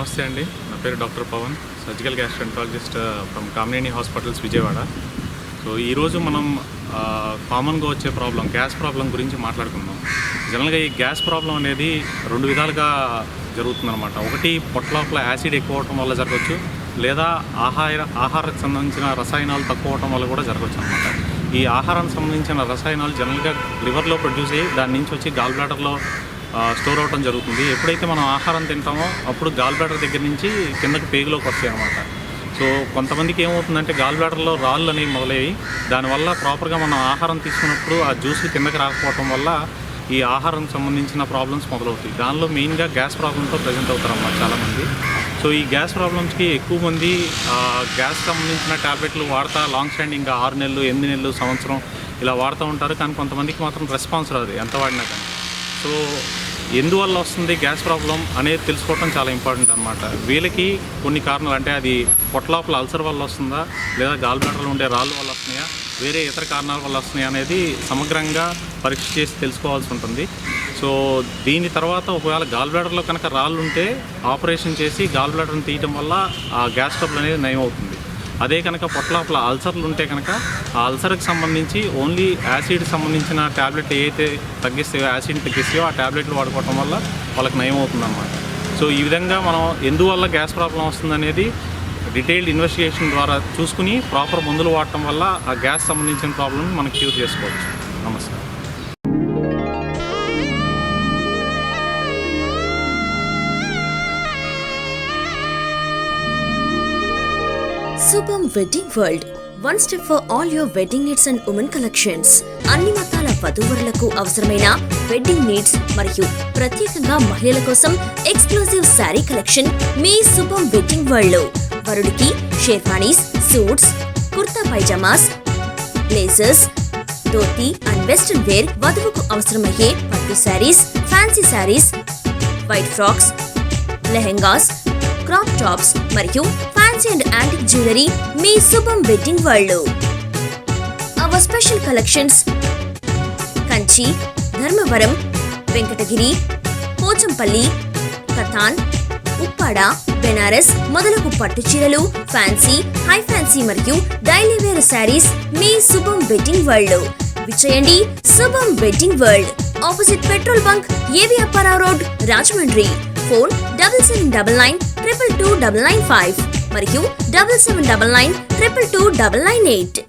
నమస్తే అండి. నా పేరు doctor Pavan surgical gastroenterologist from uh, Kamineni hospitals Vijayawada. So ఈరోజు మనం uh, కామన్గా వచ్చే ప్రాబ్లం గ్యాస్ ప్రాబ్లం గురించి మాట్లాడుకుందాం. జనరల్గా ఈ గ్యాస్ ప్రాబ్లం అనేది రెండు విధాలుగా జరుగుతుందన్నమాట. ఒకటి పొట్లోపల యాసిడ్ ఎక్కువ అవటం వల్ల జరగవచ్చు లేదా ఆహార ఆహారకు సంబంధించిన రసాయనాలు తక్కువ అవటం వల్ల కూడా జరగవచ్చు అనమాట ఈ ఆహారానికి సంబంధించిన రసాయనాలు జనరల్గా లివర్లో ప్రొడ్యూస్ అయ్యి దాని నుంచి వచ్చి గాల్ బ్లాడర్లో స్టోర్ అవటం జరుగుతుంది. ఎప్పుడైతే మనం ఆహారం తింటామో అప్పుడు గాల్ బ్లాడర్ దగ్గర నుంచి కిందకి పేగులోకి వస్తాయి అన్నమాట సో కొంతమందికి ఏమవుతుందంటే గాల్ బ్లాడర్లో రాళ్ళు అనేవి మొదలయ్యి దానివల్ల ప్రాపర్గా మనం ఆహారం తీసుకున్నప్పుడు ఆ జ్యూస్ కిందకి రాకపోవటం వల్ల ఈ ఆహారం సంబంధించిన ప్రాబ్లమ్స్ మొదలవుతాయి. దానిలో మెయిన్గా గ్యాస్ ప్రాబ్లంతో ప్రజెంట్ అవుతారు అన్నమాట చాలామంది. సో ఈ గ్యాస్ ప్రాబ్లమ్స్కి ఎక్కువ మంది గ్యాస్ సంబంధించిన ట్యాబ్లెట్లు వాడతా లాంగ్ స్టాండింగ్ ఆరు నెలలు ఎనిమిది నెలలు సంవత్సరం ఇలా వాడుతూ ఉంటారు. కానీ కొంతమందికి మాత్రం రెస్పాన్స్ రాదు ఎంత వాడినా కానీ. సో ఎందువల్ల వస్తుంది గ్యాస్ ప్రాబ్లం అనేది తెలుసుకోవడం చాలా ఇంపార్టెంట్ అనమాట వీళ్ళకి కొన్ని కారణాలు అంటే అది పొట్లోపల అల్సర్ వల్ల వస్తుందా లేదా గాల్ ఉండే రాళ్ళు వల్ల వస్తున్నాయా వేరే ఇతర కారణాల వల్ల వస్తున్నాయి అనేది సమగ్రంగా పరీక్ష చేసి తెలుసుకోవాల్సి ఉంటుంది. సో దీని తర్వాత ఒకవేళ గాల్ కనుక రాళ్ళు ఉంటే ఆపరేషన్ చేసి గాల్బ్లాడర్ని తీయటం వల్ల ఆ గ్యాస్ ట్రబుల్ అనేది నయం అవుతుంది అదే కనుక పొట్టలోపల అల్సర్లు ఉంటే కనుక ఆ అల్సర్కి సంబంధించి ఓన్లీ యాసిడ్ సంబంధించిన ట్యాబ్లెట్ ఏదైతే తగ్గిస్తాయో యాసిడ్ని తగ్గిస్తాయో ఆ ట్యాబ్లెట్లు వాడుకోవటం వల్ల వాళ్ళకి నయం అవుతుందన్నమాట సో ఈ విధంగా మనం ఎందువల్ల గ్యాస్ ప్రాబ్లం వస్తుందనేది డీటెయిల్డ్ ఇన్వెస్టిగేషన్ ద్వారా చూసుకుని ప్రాపర్ మందులు వాడటం వల్ల ఆ గ్యాస్ సంబంధించిన ప్రాబ్లమ్ని మనం క్యూర్ చేసుకోవచ్చు. నమస్కారం. Shubham wedding world one step for all your wedding needs and women collections అన్ని మతాల వధువరులకు అవసరమైన వెడ్డింగ్ నీడ్స్ మరియు ప్రత్యేకంగా మహిళల కోసం ఎక్స్క్లూజివ్ శారీ కలెక్షన్ మీ శుభం వెడ్డింగ్ వరల్డ్లో. వరుడికి sherwanis suits kurta pyjamas blazers dhoti and western wear వధువుకు అవసరమయ్యే పట్టు saris fancy saris white frocks lehengas crop tops మరియు fancy and antique jewellery me Shubham wedding world our special collections Kanchi Dharmavaram Venkatagiri Pochampally katan Uppada Banaras మొదలగు పట్టు చీరలు fancy high fancy మరియు daily wear saris మీ Shubham wedding world విచ్చేయండి Shubham wedding world opposite petrol bunk AV Apparao road Rajahmundry. Phone double seven double nine triple two double nine five మరియు double seven double nine triple two double nine eight